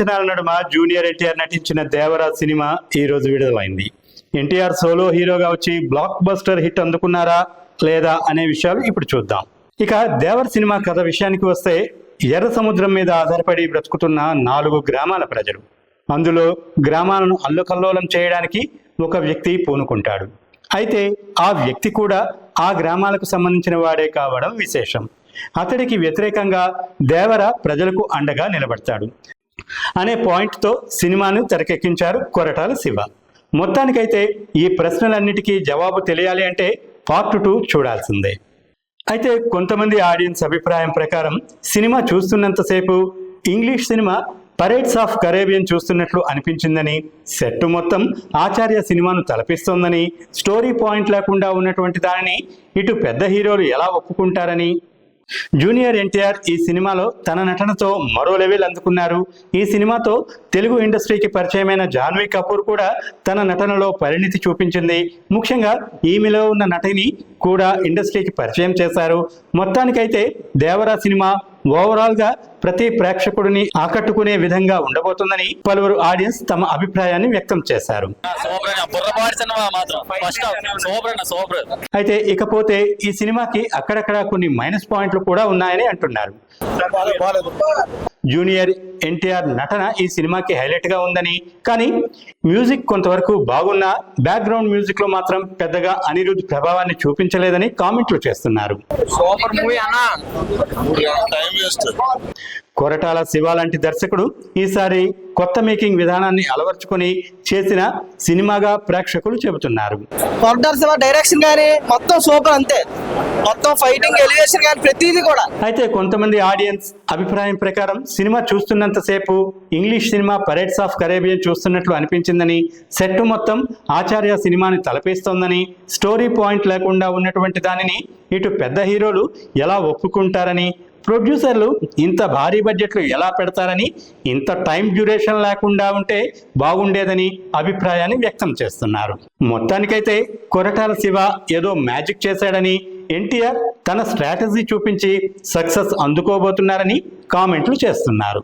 అంచనాల నడుమ జూనియర్ ఎన్టీఆర్ నటించిన దేవరాజ్ సినిమా ఈ రోజు విడుదలైంది. ఎన్టీఆర్ సోలో హీరోగా వచ్చి బ్లాక్ బస్టర్ హిట్ అందుకున్నారా లేదా అనే విషయాలు ఇప్పుడు చూద్దాం. ఇక దేవర్ సినిమా కథ విషయానికి వస్తే ఎర్ర సముద్రం మీద ఆధారపడి బ్రతుకుతున్న నాలుగు గ్రామాల ప్రజలు. అందులో గ్రామాలను అల్లుకల్లోలం చేయడానికి ఒక వ్యక్తి పూనుకుంటాడు. అయితే ఆ వ్యక్తి కూడా ఆ గ్రామాలకు సంబంధించిన వాడే కావడం విశేషం. అతడికి వ్యతిరేకంగా దేవర ప్రజలకు అండగా నిలబడతాడు. అనే పాయింట్తో సినిమాను తెరకెక్కించారు కొరటాల శివ. మొత్తానికైతే ఈ ప్రశ్నలన్నిటికీ జవాబు తెలియాలి అంటే పార్ట్ టూ చూడాల్సిందే. అయితే కొంతమంది ఆడియన్స్ అభిప్రాయం ప్రకారం cinema చూస్తున్నంతసేపు English cinema pirates of Caribbean చూస్తున్నట్లు అనిపించిందని సెట్ మొత్తం ఆచార్య సినిమాను తలపిస్తోందని స్టోరీ పాయింట్ లేకుండా ఉన్నటువంటి దానిని ఇటు పెద్ద హీరోలు ఎలా ఒప్పుకుంటారని జూనియర్ ఎన్టీఆర్ ఈ సినిమాలో తన నటనతో మరో లెవెల్ అందుకున్నారు. ఈ సినిమాతో తెలుగు ఇండస్ట్రీకి పరిచయమైన జాన్వీ కపూర్ కూడా తన నటనలో పరిణితి చూపించింది. ముఖ్యంగా ఈమెలో ఉన్న నటిని కూడా ఇండస్ట్రీకి పరిచయం చేశారు. మొత్తానికైతే దేవరా సినిమా ఓవరాల్గా ప్రతి ప్రేక్షకుడిని ఆకట్టుకునే విధంగా ఉండబోతుందని పలువురు ఆడియన్స్ తమ అభిప్రాయాన్ని వ్యక్తం చేశారు. అయితే ఇకపోతే ఈ సినిమాకి అక్కడక్కడ కొన్ని మైనస్ పాయింట్లు కూడా ఉన్నాయని అంటున్నారు. జూనియర్ ఎన్టీఆర్ నటన ఈ సినిమాకి హైలైట్గా ఉందని. కానీ మ్యూజిక్ కొంతవరకు బాగున్నా బ్యాక్గ్రౌండ్ మ్యూజిక్లో మాత్రం పెద్దగా అనిరుద్ధ్ ప్రభావాన్ని చూపించలేదని కామెంట్లు చేస్తున్నారు. సూపర్ మూవీ అన్న. టైం వేస్ట్ కొరటాల శివ లాంటి దర్శకుడు ఈసారి కొత్త మేకింగ్ విధానాన్ని అలవర్చుకొని చేసిన సినిమాగా ప్రేక్షకులు చెబుతున్నారు. కొరటాల శివ డైరెక్షన్ కానీ మొత్తం సూపర్ అంతే. మొత్తం ఫైటింగ్ ఎలివేషన్ కానీ ప్రతిదీ కూడా. అయితే కొంతమంది ఆడియన్స్ అభిప్రాయం ప్రకారం cinema చూస్తున్నంతసేపు English cinema pirates of Caribbean చూస్తున్నట్లు అనిపించిందని సెట్ మొత్తం ఆచార్య సినిమాని తలపిస్తోందని స్టోరీ పాయింట్ లేకుండా ఉన్నటువంటి దానిని ఇటు పెద్ద హీరోలు ఎలా ఒప్పుకుంటారని ప్రొడ్యూసర్లు ఇంత భారీ బడ్జెట్లు ఎలా పెడతారని ఇంత టైం డ్యూరేషన్ లేకుండా ఉంటే బాగుండేదని అభిప్రాయాన్ని వ్యక్తం చేస్తున్నారు. మొత్తానికైతే కొరటాల శివ ఏదో మ్యాజిక్ చేశాడని ఎన్టీఆర్ తన స్ట్రాటజీ చూపించి సక్సెస్ అందుకోబోతున్నారని కామెంట్లు చేస్తున్నారు.